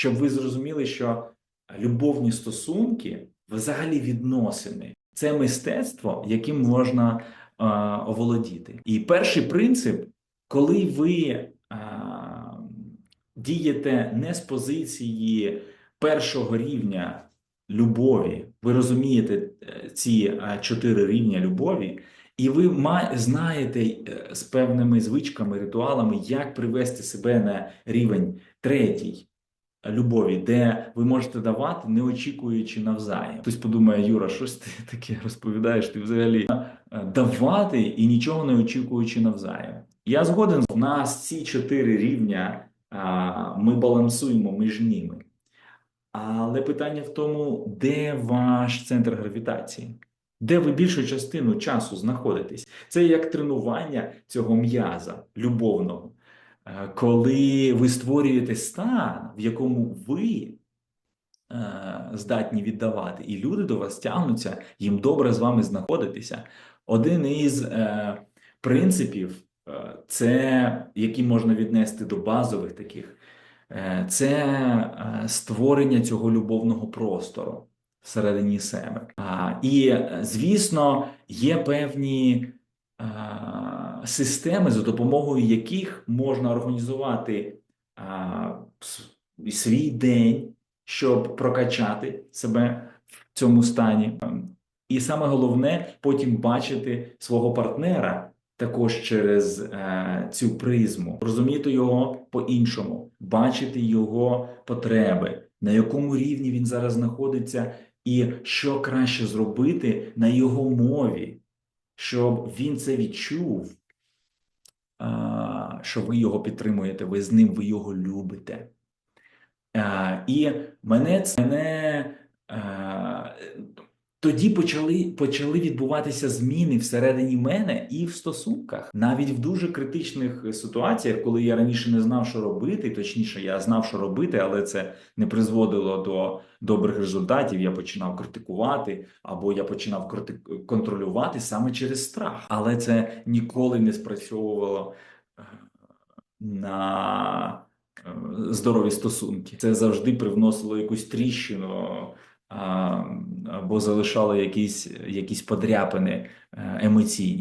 щоб ви зрозуміли, що любовні стосунки, взагалі відносини, це мистецтво, яким можна е, оволодіти. І перший принцип, коли ви е, дієте не з позиції першого рівня любові, ви розумієте е, ці чотири рівня любові, і ви знаєте е, з певними звичками, ритуалами, як привести себе на рівень третій любові, де ви можете давати, не очікуючи навзаєм. Хтось подумає, Юра, щось ти таке розповідаєш, ти взагалі е, давати і нічого не очікуючи навзаєм. Я згоден, в нас ці чотири рівня ми балансуємо між ними. Але питання в тому, де ваш центр гравітації? Де ви більшу частину часу знаходитесь? Це як тренування цього м'яза любовного, коли ви створюєте стан, в якому ви е, здатні віддавати, і люди до вас тягнуться, їм добре з вами знаходитися. Один із е, принципів, е, це які можна віднести до базових таких, е, це е, створення цього любовного простору всередині себе. І, е, звісно, є певні е, системи, за допомогою яких можна організувати а, свій день, щоб прокачати себе в цьому стані. І саме головне потім бачити свого партнера також через е, цю призму, розуміти його по-іншому, бачити його потреби, на якому рівні він зараз знаходиться, і що краще зробити на його мові, щоб він це відчув, що ви його підтримуєте, ви з ним, ви його любите. І мене це а, тоді почали, почали відбуватися зміни всередині мене і в стосунках. Навіть в дуже критичних ситуаціях, коли я раніше не знав, що робити, точніше, я знав, що робити, але це не призводило до добрих результатів. Я починав критикувати, або я починав контролювати саме через страх. Але це ніколи не спрацьовувало е, на е, здорові стосунки. Це завжди привносило якусь тріщину. Або залишали якісь, якісь подряпини е, емоційні.